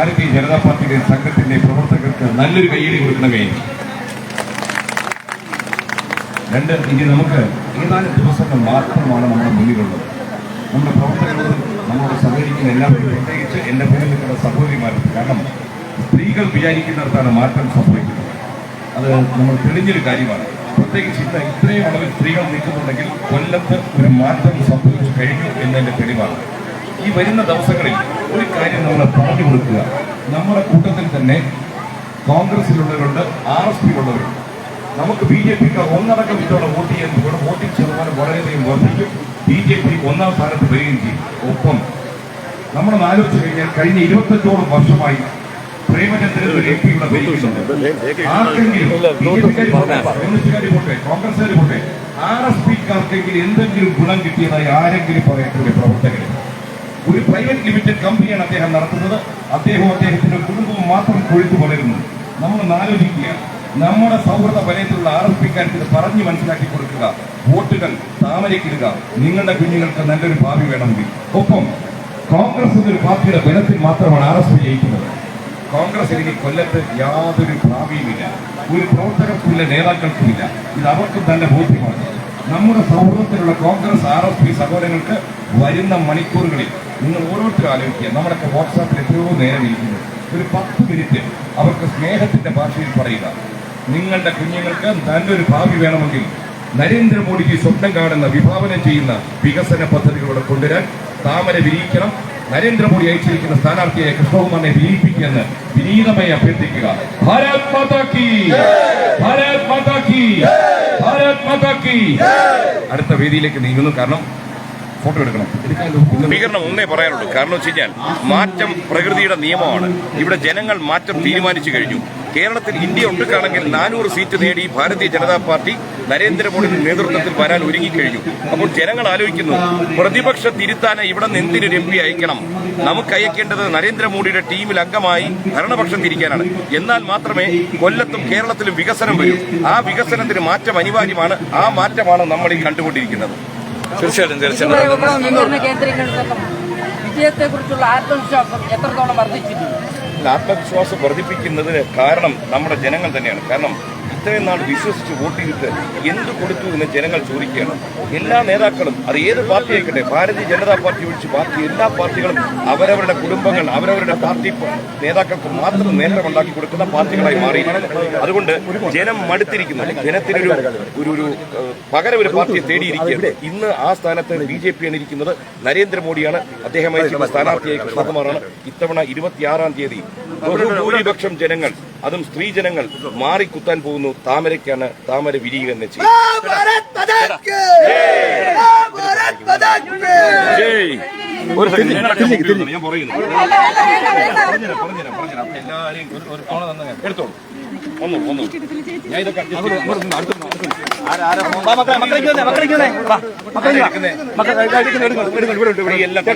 ഭാരതീയ ജനതാ പാർട്ടിയുടെ സംഘത്തിന്റെ പ്രവർത്തകർക്ക് നല്ലൊരു കയ്യടി കൊടുക്കണമേ. രണ്ട് ഇനി നമുക്ക് ഏതാനും ദിവസങ്ങൾ മാത്രമാണ് നമ്മുടെ മുന്നിലുള്ളത്. നമ്മുടെ പ്രവർത്തകരോട് നമ്മളോട് സഹകരിക്കുന്ന എല്ലാവരും പ്രത്യേകിച്ച് എന്റെ പേരിൽ നിൽക്കുന്ന സഹോദരിമാരും കാരണം സ്ത്രീകൾ വിചാരിക്കുന്നിടത്താണ് മാറ്റം സംഭവിക്കുന്നത്. അത് നമ്മൾ തെളിഞ്ഞൊരു കാര്യമാണ്. പ്രത്യേകിച്ച് ഇന്ന് ഇത്രയും അളവിൽ സ്ത്രീകൾ നിൽക്കുന്നുണ്ടെങ്കിൽ കൊല്ലത്ത് ഒരു മാറ്റം സംഭവിച്ചു കഴിഞ്ഞു എന്നതിന്റെ തെളിവാണ്. ഈ വരുന്ന ദിവസങ്ങളിൽ ഒരു കാര്യം നമ്മൾ പറഞ്ഞു കൊടുക്കുക. നമ്മുടെ കൂട്ടത്തിൽ തന്നെ കോൺഗ്രസിലുള്ളവരുണ്ട് ആർ എസ് പിയിലുള്ളവരുണ്ട്. നമുക്ക് ബി ജെ പിക്ക് ഒന്നടക്കം ഇത്തവണ വോട്ട് ചെയ്യാൻ ഇവിടെ വോട്ടിംഗ് ശതമാനം വളരെയധികം വർദ്ധിക്കും. ബി ജെ പി ഒന്നാം സ്ഥാനത്ത് വരികയും ചെയ്യും. ഒപ്പം നമ്മൾ ആലോചിച്ച് കഴിഞ്ഞാൽ കഴിഞ്ഞ ഇരുപത്തഞ്ചോളം വർഷമായി പ്രേമചന്ദ്രൻ ഒരു എം പി ഇവിടെ ഭരിക്കുന്നുണ്ട് ആർക്കെങ്കിലും പോട്ടെ കോൺഗ്രസ്സുകാർ ആർ എസ് പിക്കാർക്കെങ്കിലും എന്തെങ്കിലും ഗുണം കിട്ടിയതായി ആരെങ്കിലും പറയട്ടെ പ്രവർത്തകർ ഒരു പ്രൈവറ്റ് ലിമിറ്റഡ് കമ്പനിയാണ് അദ്ദേഹം നടത്തുന്നത്. അദ്ദേഹവും അദ്ദേഹത്തിന്റെ കുടുംബവും മാത്രം കൊഴുത്തു വളരുന്നു. നമ്മൾ ആലോചിക്കുക നമ്മുടെ സൗഹൃദ വലയത്തിലുള്ള ആർപ്പിക്കാൻ എസ് പിക്കാർക്ക് പറഞ്ഞു മനസ്സിലാക്കി കൊടുക്കുക. വോട്ടുകൾ താമരയ്ക്കിടുക. നിങ്ങളുടെ കുഞ്ഞുങ്ങൾക്ക് നല്ലൊരു ഭാവി വേണമെങ്കിൽ. ഒപ്പം കോൺഗ്രസ് എന്നൊരു പാർട്ടിയുടെ ബലത്തിൽ മാത്രമാണ് ആർ എസ് പി ജയിക്കുന്നത്. കോൺഗ്രസ് എനിക്ക് കൊല്ലത്ത് യാതൊരു ഭാവിയുമില്ല ഒരു പ്രവർത്തകർക്കുമില്ല നേതാക്കൾക്കുമില്ല. ഇത് അവർക്കും തന്നെ ബോധ്യമാണ്. നമ്മുടെ സൗഹൃദത്തിലുള്ള കോൺഗ്രസ് ആർ എസ് പി സഹോദരങ്ങൾക്ക് വരുന്ന മണിക്കൂറുകളിൽ നിങ്ങൾ ഓരോരുത്തരും ആലോചിക്കുക. നമ്മളൊക്കെ വാട്സാപ്പിൽ എത്രയോ നേരം ഇരിക്കുന്നത് ഒരു പത്ത് മിനിറ്റ് അവർക്ക് സ്നേഹത്തിന്റെ ഭാഷയിൽ പറയുക. നിങ്ങളുടെ കുഞ്ഞുങ്ങൾക്ക് നല്ലൊരു ഭാവി വേണമെങ്കിൽ നരേന്ദ്രമോദിജി സ്വപ്നം കാണുന്ന വിഭാവനം ചെയ്യുന്ന വികസന പദ്ധതികളോടെ കൊണ്ടുവരാൻ താമര വിരിയിക്കണം. നരേന്ദ്രമോദി അയച്ചിരിക്കുന്ന സ്ഥാനാർത്ഥിയായ കൃഷ്ണകുമാറിനെ വിരിയിപ്പിക്കുമെന്ന് വിനീതമായി അഭ്യർത്ഥിക്കുക. ഭാരത് മാതാക്കി ഭാരത് മാതാക്കി ഭാരത് മാതാക്കി അടുത്ത വേദിയിലേക്ക് നീങ്ങുന്നു. കാരണം ഫോട്ടോ എടുക്കണം. സ്വീകരണം ഒന്നേ പറയാനുള്ളൂ. കാരണം വെച്ച് കഴിഞ്ഞാൽ മാറ്റം പ്രകൃതിയുടെ നിയമമാണ്. ഇവിടെ ജനങ്ങൾ മാറ്റം തീരുമാനിച്ചു കഴിഞ്ഞു. കേരളത്തിൽ ഇന്ത്യ ഒട്ടുക്കാണെങ്കിൽ നാനൂറ് സീറ്റ് നേടി ഭാരതീയ ജനതാ പാർട്ടി നരേന്ദ്രമോദിയുടെ നേതൃത്വത്തിൽ വരാൻ ഒരുങ്ങിക്കഴിഞ്ഞു. അപ്പോൾ ജനങ്ങൾ ആലോചിക്കുന്നു പ്രതിപക്ഷ തിരുത്താനെ ഇവിടെ നിന്ന് എന്തിനൊരു എം പി അയക്കണം? നമുക്ക് അയക്കേണ്ടത് നരേന്ദ്രമോദിയുടെ ടീമിൽ അംഗമായി ഭരണപക്ഷം തിരിക്കാനാണ്. എന്നാൽ മാത്രമേ കൊല്ലത്തും കേരളത്തിലും വികസനം വരൂ. ആ വികസനത്തിന് മാറ്റം അനിവാര്യമാണ്. ആ മാറ്റമാണ് നമ്മൾ ഈ കണ്ടുകൊണ്ടിരിക്കുന്നത്. തീർച്ചയായിട്ടും തീർച്ചയായിട്ടും. വിജയത്തെക്കുറിച്ചുള്ള ആത്മവിശ്വാസം എത്രത്തോളം വർദ്ധിച്ചിട്ടുണ്ട് ആത്മവിശ്വാസം വർദ്ധിപ്പിക്കുന്നതിന് കാരണം നമ്മുടെ ജനങ്ങൾ തന്നെയാണ്. കാരണം ഇത്രയും നാൾ വിശ്വസിച്ച് വോട്ട് ചെയ്തിട്ട് എന്ത് കൊടുത്തു എന്ന് ജനങ്ങൾ ചോദിക്കുകയാണ്. എല്ലാ നേതാക്കളും അത് ഏത് പാർട്ടി ആയിക്കട്ടെ ഭാരതീയ ജനതാ പാർട്ടി ഒഴിച്ച് ബാക്കി എല്ലാ പാർട്ടികളും അവരവരുടെ കുടുംബങ്ങൾ അവരവരുടെ പാർട്ടി നേതാക്കൾക്ക് മാത്രം നേട്ടം ഉണ്ടാക്കി കൊടുക്കുന്ന പാർട്ടികളായി മാറി അതുകൊണ്ട് ജനം മടുത്തിരിക്കുന്നു. ജനത്തിനൊരു ഒരു ഒരു പകരം ഒരു പാർട്ടിയെ തേടിയിരിക്കുകയാണ്. ഇന്ന് ആ സ്ഥാനത്ത് ബി ജെ പി ആണ് ഇരിക്കുന്നത്. നരേന്ദ്രമോദിയാണ്. അദ്ദേഹം അയച്ചിരുന്ന സ്ഥാനാർത്ഥിയായി കൃഷ്ണകുമാറാണ് ഇത്തവണ ഇരുപത്തിയാറാം തീയതി ബഹുഭൂരിപക്ഷം ജനങ്ങൾ അതും സ്ത്രീ ജനങ്ങൾ മാറിക്കുത്താൻ പോകുന്നു. താമരയ്ക്കാണ് താമര വിരിയുക എന്ന് ചെയ്യും ജയ്. ഒരു സെക്കൻഡ്. ഞാൻ പറയുന്നു. ഒരു ഒരു തവണ തന്നെ എടുത്തോളൂ. ഒന്നു ഒന്നു ഞാൻ ഇതൊക്കെ. മക്കളെ മക്കളെ മക്കളെ